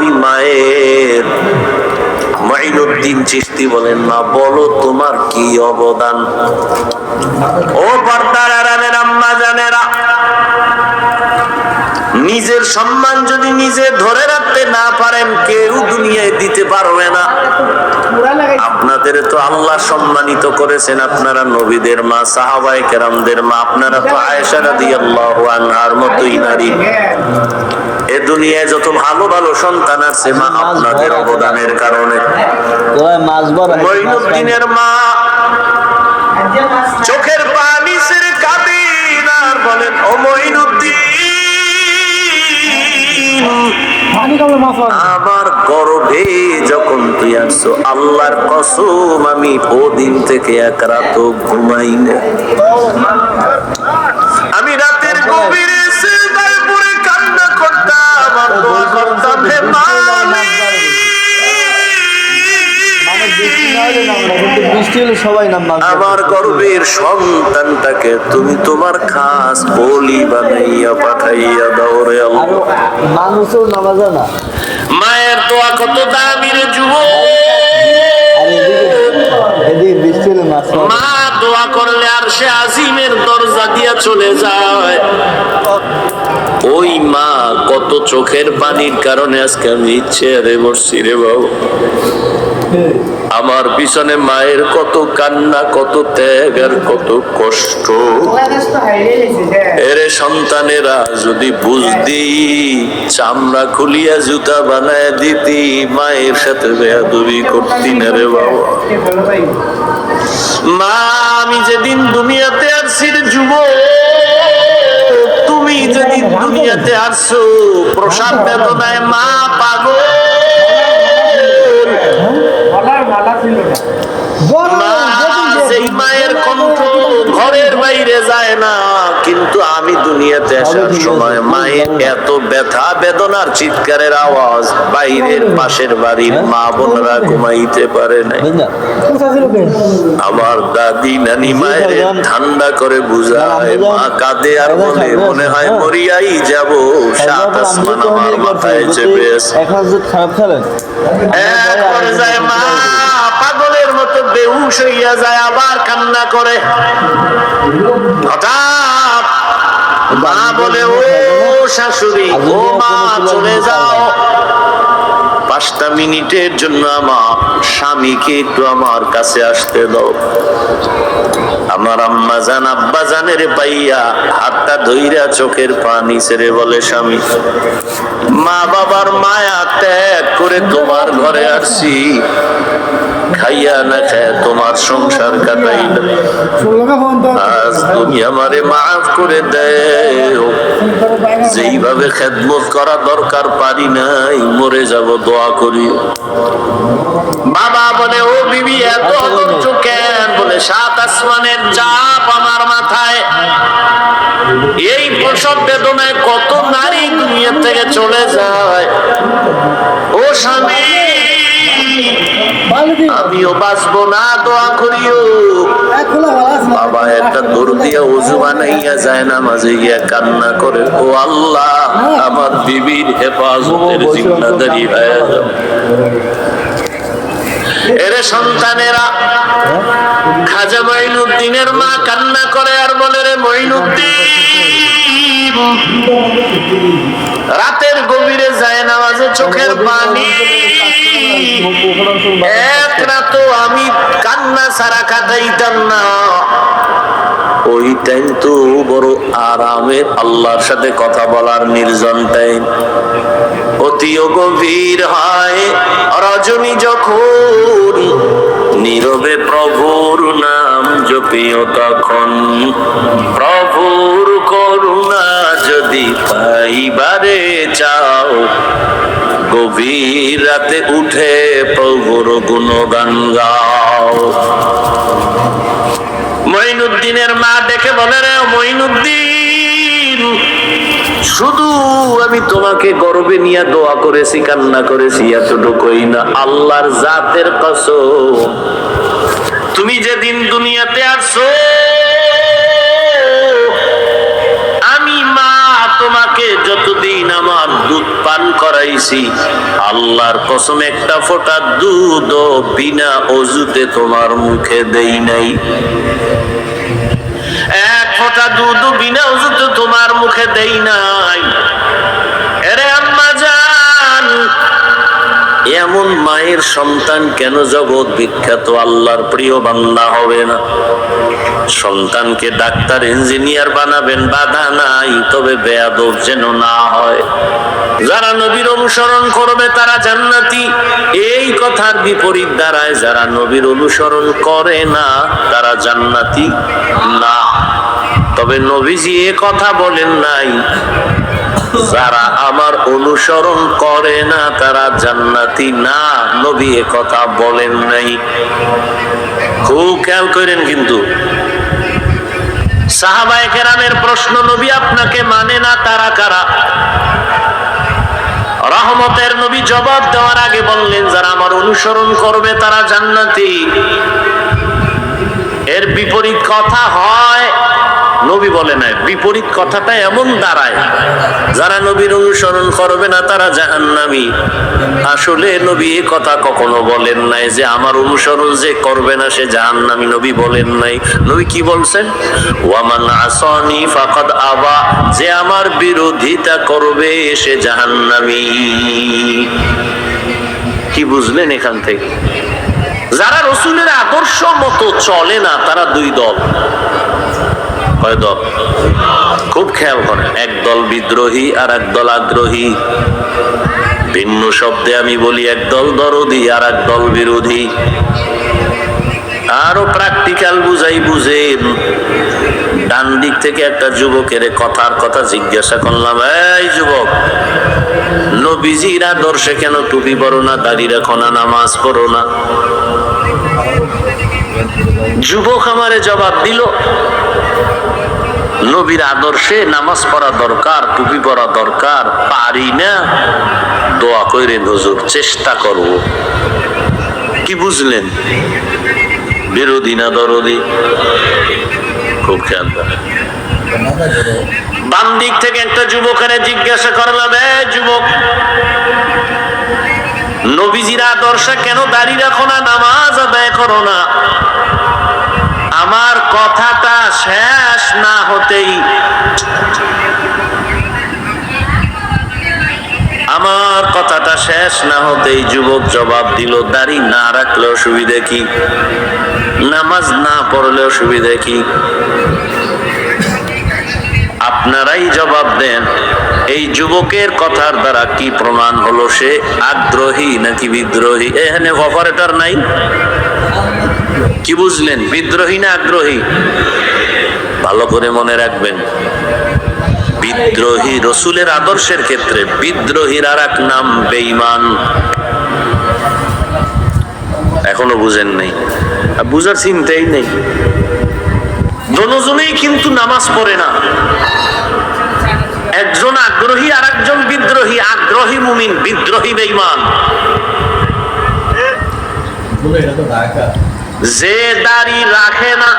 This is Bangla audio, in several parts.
আমি মায়ের। বলেন, মা, বলো তোমার কি অবদান? ও নিজের সম্মান যদি নিজে ধরে রাখতে না পারেন, কেউ দুনিয়ায় দিতে পারবে না। আপনাদের তো আল্লাহ সম্মানিত করেছেন, আপনারা নবীদের মা সাহাবাই কেরামদের মা, আপনারা তো আয়েশা আল্লাহ আনহার মতোই নারী। এ দুনিয়ায় যত ভালো ভালো সন্তান আছে মা আপনাদের অবদানের কারণে। মঈনুদ্দিনের মা চোখের পানি ছেড়ে কাঁদেন আর বলেন ও মঈনুদ্দিন আমার গর্ভে যখন তুই আসছো আল্লাহর কসম আমি ওদিন থেকে এক রাত ঘুমাই না দোয়া। আমার গর্বের সন্তানটাকে তুমি তোমার খাস বলি বানাইয়া পাঠাইয়া দাও রে মানুষও নামাজে না মায়ের দোয়া কত দামি রে যুব। মা দোয়া করলে আর সে আজিমের দরজা দিয়া চলে যায় ওই মা কত চোখের পানির কারণে আজকে আমি ইচ্ছে রে বসছি রে বাবু। আমার পিছনে মায়ের কত কান্না, কত ত্যাগ আর কত কষ্ট। এরে সন্তানেরা, যদি বুঝদি চামড়া খুলিয়া জুতা বানায় দিতি, মায়ের সাথে বেয়াদবি করতি না রে বাবা। মা, আমি যেদিন দুনিয়াতে আসছি রে যুব তুমি যদি দুনিয়াতে আসছো প্রসাদ বেদনায় মা পাগল। মা সেই মায়ের কণ্ঠ ঘরের বাইরে যায় না। কিন্তু আমি দুনিয়াতে আসার সময় মায়ের এত ব্যথা বেদনার চিৎকারের আওয়াজ বাইরের পাশের বাড়ির মা বোনরা ঘুমাইতে পারে না বুঝলেন? আমার দাদি নানি মায়ের ঠান্ডা করে বুঝায় মা কাঁদে আর বলে মনে হয় মরিয়াই যাব। সাত আসমান আমার মাথায় চেপে আছে। এক পর্যায়ে মা বেহুশ হইয়া যায় আবার কান্না করে। হঠাৎ মা বলে ও শাশুড়ি ও মা চলে যাও। পাঁচটা মিনিটের জন্য আমার স্বামীকে একটু আমার কাছে আসতে দাও। আমার আম্মা জান আব্বা জানের পাইয়া হাতটা ধইরা চোখের পানি ছেড়ে বলে স্বামী মা বাবার মায়া ত্যাগ করে তোমার ঘরে আসছি। খাইয়া না খায় তোমার সংসার আজ তুমি আমারে মাফ করে যেইভাবে খেদমত করা দরকার পারি নাই, মরে যাব, দোয়া করি। বাবা বলে, ও বিবি, এত বলে, সাত আসমানের চাপ আমার মাথায়। এই প্রসব বেদনায় কত নারী দুনিয়া থেকে চলে যায়। ও স্বামী আমিও বাঁচবো না দোয়া করিও। বাবা একটা দৌড় দিয়া উজু বানাইয়া যায় না মাঝে গিয়া কান্না করে। ও আল্লাহ আমার বিবির হেফাজতের জিম্মাদারি হয়ে এরে সন্তানেরা খাজা মঈনুদ্দিনের মা কান্না করে আর বলে রে মঈনুদ্দিন রাতের গভীরে যায় চোখের পানি। এক রাত আমি কান্না ছাড়া কাটাইতাম না। ওই টাইম তো বড় আরামের আল্লাহর সাথে কথা বলার নির্জন টাইম অতিও গভীর হয় রজনী যখন নীরবে প্রভুর নাম জপিও তখন। প্রভুর করুণা যদি পাইবারে চাও গভীর রাতে উঠে প্রভুর গুণগান গাও। মঈনুদ্দিনের মা ডেকে বলে, রে মঈনুদ্দিন, শুধু আমি তোমাকে গর্বে নিয়ে দোয়া করেছি, কান্না করেছি, এতটুকুই না, আল্লাহর জাতের কসম। তুমি যেদিন দুনিয়াতে আসছো আমার দুধ পান করাইছি। আল্লাহর কসম, একটা ফোঁটা দুধ বিনা অজুতে তোমার মুখে দেই নাই। এক ফোঁটা দুধ বিনা অজুতে তোমার মুখে দেই নাই। এমন মায়ের সন্তান কেন জগৎ বিখ্যাত? আল্লাহর প্রিয় বান্দা হবে না। সন্তানকে ডাক্তার, ইঞ্জিনিয়ার বানাবেন, বাধা নাই, তবে বেয়াদব যেন না হয়। যারা নবীর অনুসরণ করবে তারা জান্নাতি। এই কথার বিপরীত দ্বারায় যারা নবীর অনুসরণ করে না, তারা জান্নাতি না। তবে নবীজি এ কথা বলেন নাই। যারা আমার অনুসরণ করে না, তারা জান্নাতি না। নবী এ কথা বলেন নাই। খুব খেয়াল করেন কিন্তু। সাহাবায়ে কেরামের প্রশ্ন, নবী আপনাকে মানে না, তারা কারা? রহমতের নবী জবাব দেওয়ার আগে বললেন, যারা আমার অনুসরণ করবে, তারা জান্নাতি। এর বিপরীত কথা হয় নবী বলে নাই, বিপরীত কথাটা এমন দাঁড়ায়, যারা নবীর অনুসরণ করবে না তারা জাহান্নামী। আসলে নবী এ কথা কখনো বলেন নাই যে আমার অনুসরণ যে করবে না সে জাহান্নামী নবী বলেন নাই। নবী কি বলছেন? ওয়ামান আসনি ফাকাদ আবা, যে আমার বিরোধিতা করবে সে জাহান্নামী। কি বুঝলেন এখান থেকে? যারা রসুলের আদর্শ মতো চলে না, তারা দুই দল। কয় দল খুব খেয়াল করে এক বিদ্রোহী আর এক দল আগ্রহী। ভিন্ন শব্দে আমি বলি, এক দল আর এক দল বিরোধী। আরও প্র্যাকটিক্যাল বুঝাই বুঝেন। ডান দিক থেকে একটা যুবকের কথার কথা জিজ্ঞাসা করলাম, এই যুবক, নবীজির আদর্শে কেন টুপি পরো না, দাড়ি রাখো না, নামাজ পড়ো না? যুবক আমারে জবাব দিল, নবীর আদর্শে নামাজ পড়া দরকার, টুপি পরা দরকার, পারি না। দোয়া কইরে নজর চেষ্টা করব। কি বুঝলেন? বিরোধী না দরদি? খুব খেয়াল বাম দিক থেকে একটা যুবকের জিজ্ঞাসা করলাম যুবক, নবীজির আদর্শে কেন দাঁড়িয়ে রাখো না, নামাজ আদায় করো না? কথাটা শেষ না হতেই আমার কথাটা শেষ না হতেই যুবক জবাব দিল, দাড়ি না রাখলে অসুবিধে কি? নামাজ না পড়লে অসুবিধে কি? আপনারাই জবাব দেন, এই যুবকের কথার দ্বারা কি প্রমাণ হলো সে আগ্রহী নাকি বিদ্রোহী? এখানে অপারেটর নাই। কি বুঝলেন? বিদ্রোহী না আগ্রহী? ভালো করে মনে রাখবেন। বিদ্রোহী রসুলের আদর্শের ক্ষেত্রে বিদ্রোহীর আর এক নাম বেইমান এখনও বুঝেন নেই। বুঝার চিন্তাই নেই। দনোজনেই কিন্তু নামাজ পড়ে না। একজন আগ্রহী আর একজন বিদ্রোহী, আগ্রহী মুমিন, বিদ্রোহী বেইমান যে দাড়ি রাখে না,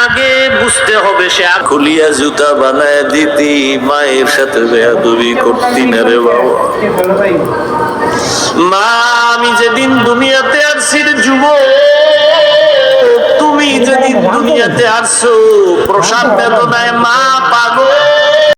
আগে বুঝতে হবে সে খুলিয়া জুতা বানায় দিতি, মায়ের সাথে বেয়াদবি করতি না রে বাবা। মা, আমি যেদিন দুনিয়াতে আসছি রে যুবক, তুমি যেদিন দুনিয়াতে আসছো প্রসাদ বেদনায় মা পাগল।